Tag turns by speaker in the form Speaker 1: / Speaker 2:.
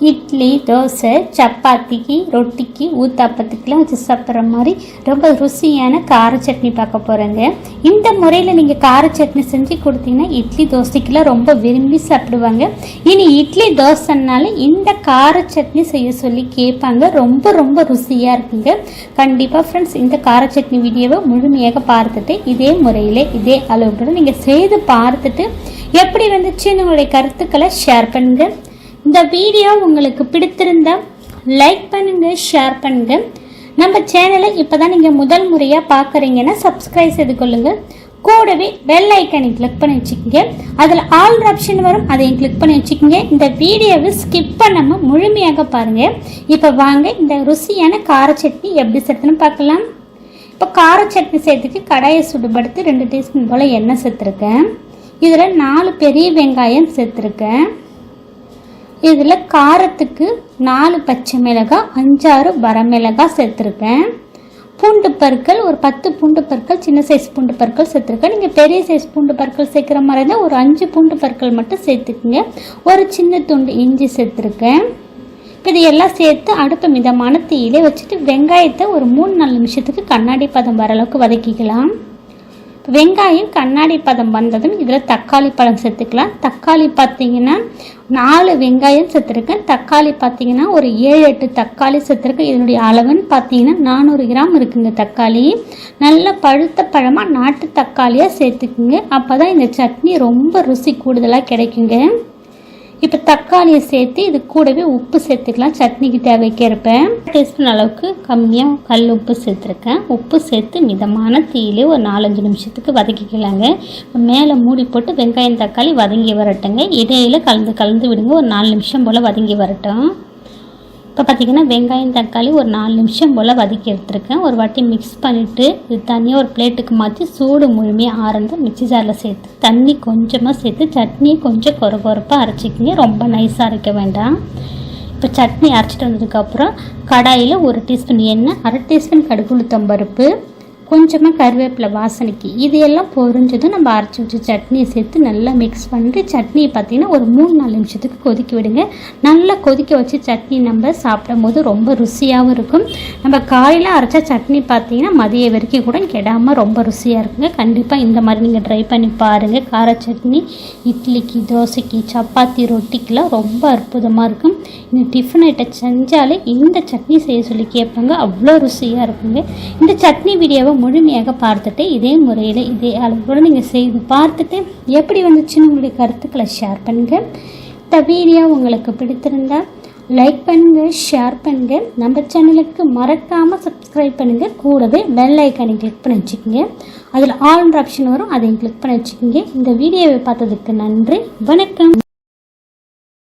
Speaker 1: இட்லி தோசை சப்பாத்திக்கு ரொட்டிக்கு ஊத்தாப்பத்துக்கெலாம் வச்சு சாப்பிட்ற மாதிரி ரொம்ப ருசியான கார சட்னி பார்க்க போகிறேங்க இந்த முறையில் நீங்கள் கார சட்னி செஞ்சு கொடுத்தீங்கன்னா இட்லி தோசைக்கெல்லாம் ரொம்ப விரும்பி சாப்பிடுவாங்க. இனி இட்லி தோசைனால இந்த கார சட்னி செய்ய சொல்லி கேட்பாங்க. ரொம்ப ரொம்ப ருசியாக இருக்குங்க. கண்டிப்பாக ஃப்ரெண்ட்ஸ் இந்த கார சட்னி வீடியோவை முழுமையாக பார்த்துட்டு இதே முறையில் இதே அளவுடன் நீங்கள் செய்து பார்த்துட்டு எப்படி வந்துச்சு உங்களுடைய கருத்துக்களை ஷேர் பண்ணுங்கள் இந்த வீடியோ உங்களுக்கு பிடித்திருந்தா லைக் பண்ணுங்க ஷேர் பண்ணுங்க. நம்ம சேனலை இப்போ தான் நீங்கள் முதல் முறையாக பார்க்குறீங்கன்னா சப்ஸ்கிரைப் செய்து கொள்ளுங்கள் கூடவே பெல் ஐக்கனை கிளிக் பண்ணி வச்சுக்கோங்க. அதில் ஆல் ஆப்ஷன் வரும் அதையும் கிளிக் பண்ணி வச்சுக்கோங்க. இந்த வீடியோவை ஸ்கிப் பண்ணாமல் முழுமையாக பாருங்கள் இப்போ வாங்க இந்த ருசியான கார சட்னி எப்படி சேர்த்துன்னு பார்க்கலாம். இப்போ கார சட்னி சேர்த்துக்கு கடாயை சுடுபடுத்து ரெண்டு டீஸ்பூன் போல் எண்ணெய் சேர்த்துருக்கேன். இதில் நாலு பெரிய வெங்காயம் சேர்த்துருக்கேன். இதில் காரத்துக்கு நாலு பச்சை மிளகாய் அஞ்சாறு வரமிளகாய் சேர்த்துருக்கேன். பூண்டு பற்கள் ஒரு பத்து பூண்டு பற்கள் சின்ன சைஸ் பூண்டு பற்கள் சேர்த்துருக்கேன். நீங்கள் பெரிய சைஸ் பூண்டு பற்கள் சேர்க்குற மாதிரி இருந்தால் ஒரு அஞ்சு பூண்டு பற்கள் மட்டும் சேர்த்துக்குங்க. ஒரு சின்ன துண்டு இஞ்சி சேர்த்துருக்கேன். இப்போ இதையெல்லாம் சேர்த்து அடுப்பு மிதமான தீயிலே வச்சுட்டு வெங்காயத்தை ஒரு மூணு நாலு நிமிஷத்துக்கு கண்ணாடி பதம் வர அளவுக்கு வதக்கிக்கலாம். வெங்காயம் கண்ணாடி பதம் வந்ததும் இதில் தக்காளி பழம் சேர்த்துக்கலாம். தக்காளி பார்த்தீங்கன்னா நாலு வெங்காயம் சேர்த்துருக்கேன். தக்காளி பார்த்தீங்கன்னா ஒரு ஏழு எட்டு தக்காளி சேர்த்துருக்கேன். இதனுடைய அளவுன்னு பார்த்தீங்கன்னா நானூறு கிராம் இருக்குங்க தக்காளி. நல்ல பழுத்த பழமாக நாட்டு தக்காளியாக சேர்த்துக்குங்க. அப்போ தான் இந்த சட்னி ரொம்ப ருசி கூடுதலாக கிடைக்குங்க. இப்போ தக்காளியை சேர்த்து இது கூடவே உப்பு சேர்த்துக்கலாம். சட்னிக்கு தேவைக்கிறப்ப டீஸ்பூன் அளவுக்கு கம்மியாக கல் உப்பு சேர்த்துருக்கேன். உப்பு சேர்த்து மிதமான தீயிலே ஒரு நாலஞ்சு நிமிஷத்துக்கு வதக்கிக்கலாங்க. மேலே மூடி போட்டு வெங்காயம் தக்காளி வதங்கி வரட்டுங்க. இடையில கலந்து கலந்து விடுங்க. ஒரு நாலு நிமிஷம் போல் வதங்கி வரட்டும். இப்போ பார்த்திங்கன்னா வெங்காயம் தக்காளி ஒரு நாலு நிமிஷம் போல் வதக்கி எடுத்துருக்கேன். ஒரு வாட்டி மிக்ஸ் பண்ணிவிட்டு இது தனியாக ஒரு பிளேட்டுக்கு மாற்றி சூடு முழுமையாக ஆறந்து மிக்சி ஜாரில் சேர்த்து தண்ணி கொஞ்சமாக சேர்த்து சட்னியை கொஞ்சம் கொர கொரப்பாக அரைச்சிக்கிங்க. ரொம்ப நைஸாக அரைக்க வேண்டாம். இப்போ சட்னி அரைச்சிட்டு வந்ததுக்கப்புறம் கடாயில் ஒரு டீஸ்பூன் எண்ணெய் அரை டீஸ்பூன் கடுகுளுத்தம்பருப்பு கொஞ்சமாக கருவேப்பிலை வாசனைக்கு இது எல்லாம் பொரிஞ்சதும் நம்ம அரைச்சி வச்சு சட்னியை சேர்த்து நல்லா மிக்ஸ் பண்ணிட்டு சட்னியை பார்த்தீங்கன்னா ஒரு மூணு நாலு நிமிஷத்துக்கு கொதிக்க விடுங்க. நல்லா கொதிக்க வச்சு சட்னி நம்ம சாப்பிடும் போது ரொம்ப ருசியாகவும் இருக்கும். நம்ம காலையில் அரைச்ச சட்னி பார்த்தீங்கன்னா மதிய வரைக்கும் கூட கெடாமல் ரொம்ப ருசியாக இருக்குங்க. கண்டிப்பாக இந்த மாதிரி நீங்கள் ட்ரை பண்ணி பாருங்கள் கார சட்னி இட்லிக்கு தோசைக்கு சப்பாத்தி ரொட்டிக்கெலாம் ரொம்ப அற்புதமாக இருக்கும். இந்த டிஃபன் ஐட்டம் செஞ்சாலே இந்த சட்னி செய்ய சொல்லி கேட்பாங்க. அவ்வளோ ருசியாக இருக்குங்க. இந்த சட்னி வீடியோவை முழுமையாக பார்த்துட்டு இதே முறையில் இதே அளவுக்கு நீங்கள் செய்து பார்த்துட்டு எப்படி வந்துச்சுன்னு உங்களுடைய கருத்துக்களை ஷேர் பண்ணுங்கள் இந்த வீடியோ உங்களுக்கு பிடித்திருந்தா லைக் பண்ணுங்கள் ஷேர் பண்ணுங்கள் நம்ம சேனலுக்கு மறக்காமல் சப்ஸ்கிரைப் பண்ணுங்கள் கூடவே பெல் ஐக்கானை கிளிக் பண்ணி வச்சுக்கோங்க. அதில் ஆல்ன்ற ஆப்ஷன் வரும் அதையும் கிளிக் பண்ணி வச்சுக்கோங்க. இந்த வீடியோவை பார்த்ததுக்கு நன்றி. வணக்கம்.